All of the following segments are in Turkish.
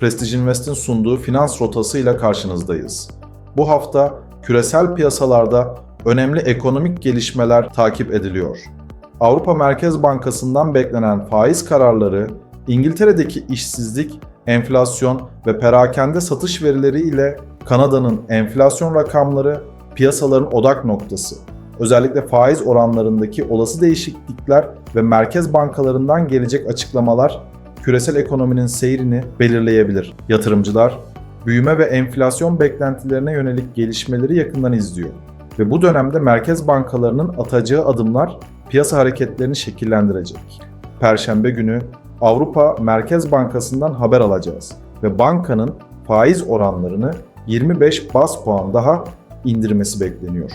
Prestige Invest'in sunduğu finans rotası ile karşınızdayız. Bu hafta küresel piyasalarda önemli ekonomik gelişmeler takip ediliyor. Avrupa Merkez Bankası'ndan beklenen faiz kararları, İngiltere'deki işsizlik, enflasyon ve perakende satış verileri ile Kanada'nın enflasyon rakamları piyasaların odak noktası. Özellikle faiz oranlarındaki olası değişiklikler ve merkez bankalarından gelecek açıklamalar küresel ekonominin seyrini belirleyebilir. Yatırımcılar büyüme ve enflasyon beklentilerine yönelik gelişmeleri yakından izliyor ve bu dönemde merkez bankalarının atacağı adımlar piyasa hareketlerini şekillendirecek. Perşembe günü Avrupa Merkez Bankası'ndan haber alacağız ve bankanın faiz oranlarını 25 bas puan daha indirmesi bekleniyor.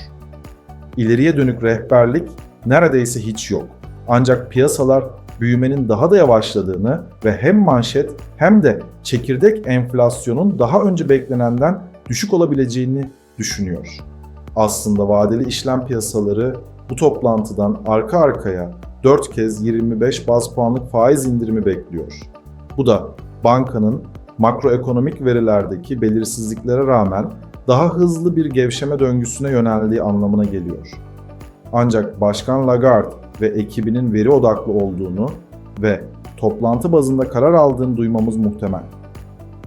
İleriye dönük rehberlik neredeyse hiç yok. Ancak piyasalar büyümenin daha da yavaşladığını ve hem manşet hem de çekirdek enflasyonun daha önce beklenenden düşük olabileceğini düşünüyor. Aslında vadeli işlem piyasaları bu toplantıdan arka arkaya 4 kez 25 baz puanlık faiz indirimi bekliyor. Bu da bankanın makroekonomik verilerdeki belirsizliklere rağmen daha hızlı bir gevşeme döngüsüne yöneldiği anlamına geliyor. Ancak Başkan Lagarde ve ekibinin veri odaklı olduğunu ve toplantı bazında karar aldığını duymamız muhtemel.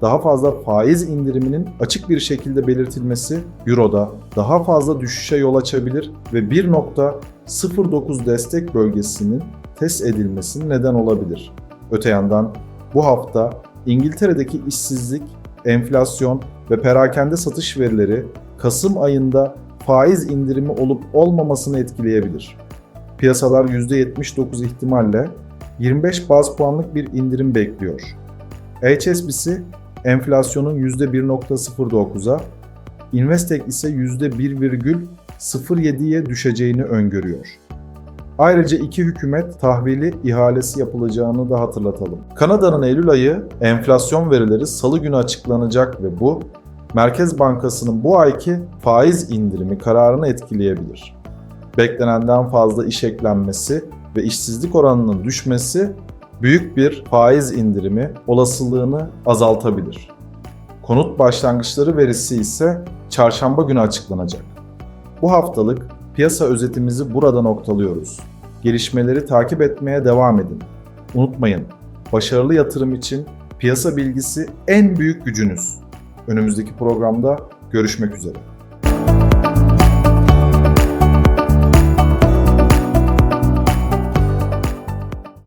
Daha fazla faiz indiriminin açık bir şekilde belirtilmesi Euro'da daha fazla düşüşe yol açabilir ve 1.09 destek bölgesinin test edilmesine neden olabilir. Öte yandan bu hafta İngiltere'deki işsizlik, enflasyon ve perakende satış verileri Kasım ayında faiz indirimi olup olmamasını etkileyebilir. Piyasalar %79 ihtimalle 25 baz puanlık bir indirim bekliyor. HSBC enflasyonun %1.09'a, Investec ise %1,07'ye düşeceğini öngörüyor. Ayrıca iki hükümet tahvili ihalesi yapılacağını da hatırlatalım. Kanada'nın Eylül ayı enflasyon verileri salı günü açıklanacak ve bu Merkez Bankası'nın bu ayki faiz indirimi kararını etkileyebilir. Beklenenden fazla iş eklenmesi ve işsizlik oranının düşmesi büyük bir faiz indirimi olasılığını azaltabilir. Konut başlangıçları verisi ise çarşamba günü açıklanacak. Bu haftalık piyasa özetimizi burada noktalıyoruz. Gelişmeleri takip etmeye devam edin. Unutmayın, başarılı yatırım için piyasa bilgisi en büyük gücünüz. Önümüzdeki programda görüşmek üzere.